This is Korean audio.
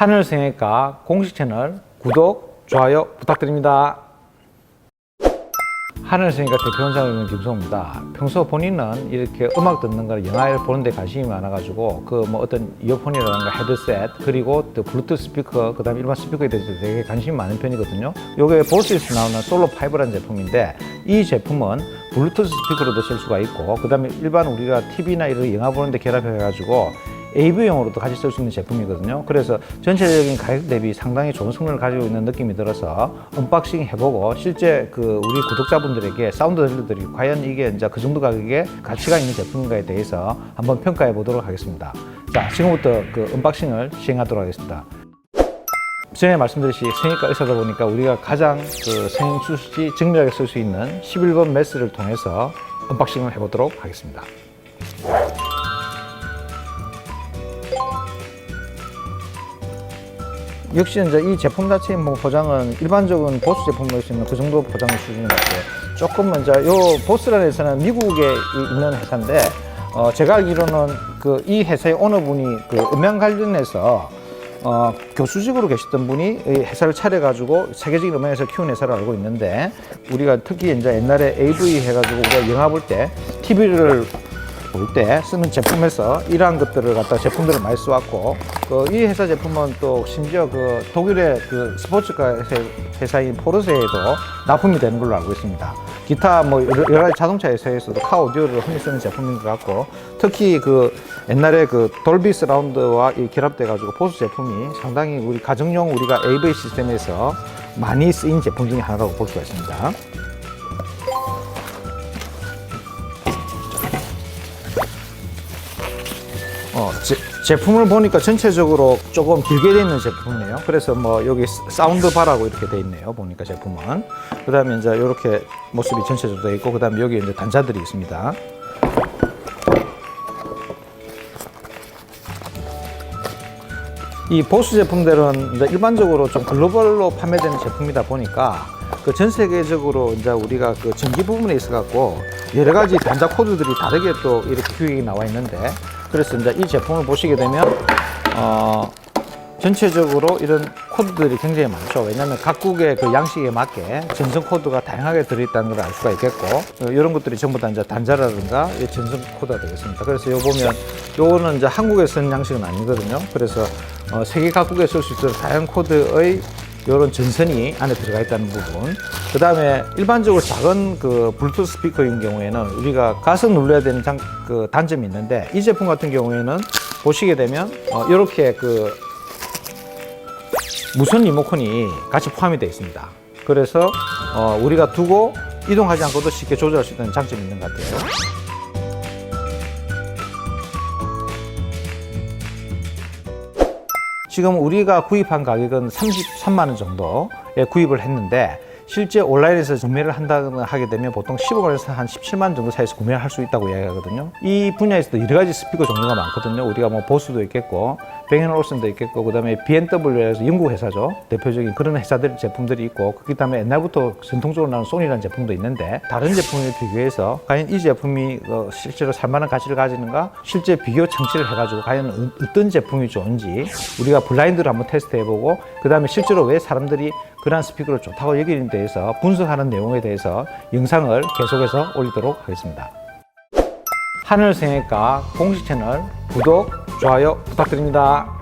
하늘생애과 공식 채널 구독, 좋아요 부탁드립니다. 하늘생애과 대표 원장을 있는 김성호입니다. 평소 본인은 이렇게 음악 듣는 거나 영화를 보는 데 관심이 많아가지고 그 뭐 어떤 이어폰이라든가 헤드셋 그리고 또 블루투스 스피커 그다음에 일반 스피커에 대해서 되게 관심이 많은 편이거든요. 요게 보스에서 나오는 솔로 5라는 제품인데 이 제품은 블루투스 스피커로도 쓸 수가 있고 그 다음에 일반 우리가 TV나 이런 영화 보는 데 결합해가지고 AV용으로도 같이 쓸 수 있는 제품이거든요. 그래서 전체적인 가격 대비 상당히 좋은 성능을 가지고 있는 느낌이 들어서 언박싱 해보고 실제 그 우리 구독자분들에게 사운드 들려드리고 과연 이게 이제 그 정도 가격에 가치가 있는 제품인가에 대해서 한번 평가해 보도록 하겠습니다. 자, 지금부터 그 언박싱을 시행하도록 하겠습니다. 전에 말씀드렸듯이 성형외과 의사다 보니까 우리가 가장 그 성형 수술이 정밀하게 쓸 수 있는 11번 메스를 통해서 언박싱을 해보도록 하겠습니다. 역시 이제 이 제품 자체의 뭐 보장은 일반적인 보스 제품으로 수 있는 그 정도 보장의 수준인 것 같아요. 조금 먼저 요 보스라는 회사는 미국에 이- 있는 회사인데 어 제가 알기로는 그 이 회사의 오너분이 그 음향 관련해서 어 교수직으로 계셨던 분이 이 회사를 차려가지고 세계적인 음향에서 키운 회사를 알고 있는데 우리가 특히 이제 옛날에 AV 해가지고 우리가 영화 볼 때 TV를 볼 때 쓰는 제품에서 이러한 것들을 갖다 제품들을 많이 써왔고 그 이 회사 제품은 또 심지어 그 독일의 그 스포츠카 회사- 회사 인 포르쉐에도 납품이 되는 걸로 알고 있습니다. 기타 뭐 여러 가지 자동차 회사에서도 카 오디오를 흔히 쓰는 제품인 것 같고 특히 그 옛날에 그 돌비 서라운드와 이 결합돼 가지고 보수 제품이 상당히 우리 가정용 우리가 AV 시스템에서 많이 쓰인 제품 중에 하나라고 볼 수가 있습니다. 어, 제, 제품을 보니까 전체적으로 조금 길게 되어 있는 제품이네요. 그래서 뭐 여기 사운드 바라고 이렇게 되어 있네요. 보니까 제품은. 그 다음에 이제 이렇게 모습이 전체적으로 되어 있고, 그 다음에 여기 이제 단자들이 있습니다. 이 보스 제품들은 이제 일반적으로 좀 글로벌로 판매되는 제품이다 보니까 그 전 세계적으로 이제 우리가 그 전기 부분에 있어 갖고 여러 가지 단자 코드들이 다르게 또 이렇게 규격이 나와 있는데 이제 이 제품을 보시게 되면 어 전체적으로 이런 코드들이 굉장히 많죠. 왜냐하면 각국의 그 양식에 맞게 전선 코드가 다양하게 들어있다는 걸 알 수가 있겠고, 어, 이런 것들이 전부 다 이제 단자라든가 이 전선 코드가 되겠습니다. 그래서 요 보면, 요거는 이제 한국에 쓴 양식은 아니거든요. 그래서 어, 세계 각국에 쓸 수 있도록 다양한 코드의 이런 전선이 안에 들어가 있다는 부분. 그 다음에 일반적으로 작은 그 블루투스 스피커인 경우에는 우리가 가서 눌러야 되는 장, 그 단점이 있는데 이 제품 같은 경우에는 보시게 되면 어, 이렇게 그 무선 리모컨이 같이 포함이 되어 있습니다. 그래서 어, 우리가 두고 이동하지 않고도 쉽게 조절할 수 있는 장점이 있는 것 같아요. 지금 우리가 구입한 가격은 33만 원 정도에 구입을 했는데 실제 온라인에서 구매를 한다거나 하게 되면 보통 15만 원에서 한 17만 원 정도 사이에서 구매를 할수 있다고 이야기하거든요. 이 분야에서도 여러 가지 스피커 종류가 많거든요. 우리가 뭐 보스도 있겠고, 뱅앤 올슨도 있겠고, 그다음에 BMW에서 영국 회사죠. 대표적인 그런 회사들 제품들이 있고, 그다음에 옛날부터 전통적으로 나오는 소니라는 제품도 있는데 다른 제품에 비교해서 과연 이 제품이 어, 실제로 살만한 가치를 가지는가? 실제 비교 청취를 해가지고 과연 어- 어떤 제품이 좋은지 우리가 블라인드를 한번 테스트해보고, 그다음에 실제로 왜 사람들이 그러한 스피커를 좋다고 여기는 데 에서 분석하는 내용에 대해서 영상을 계속해서 올리도록 하겠습니다. 하늘생애과 공식 채널 구독, 좋아요 부탁드립니다.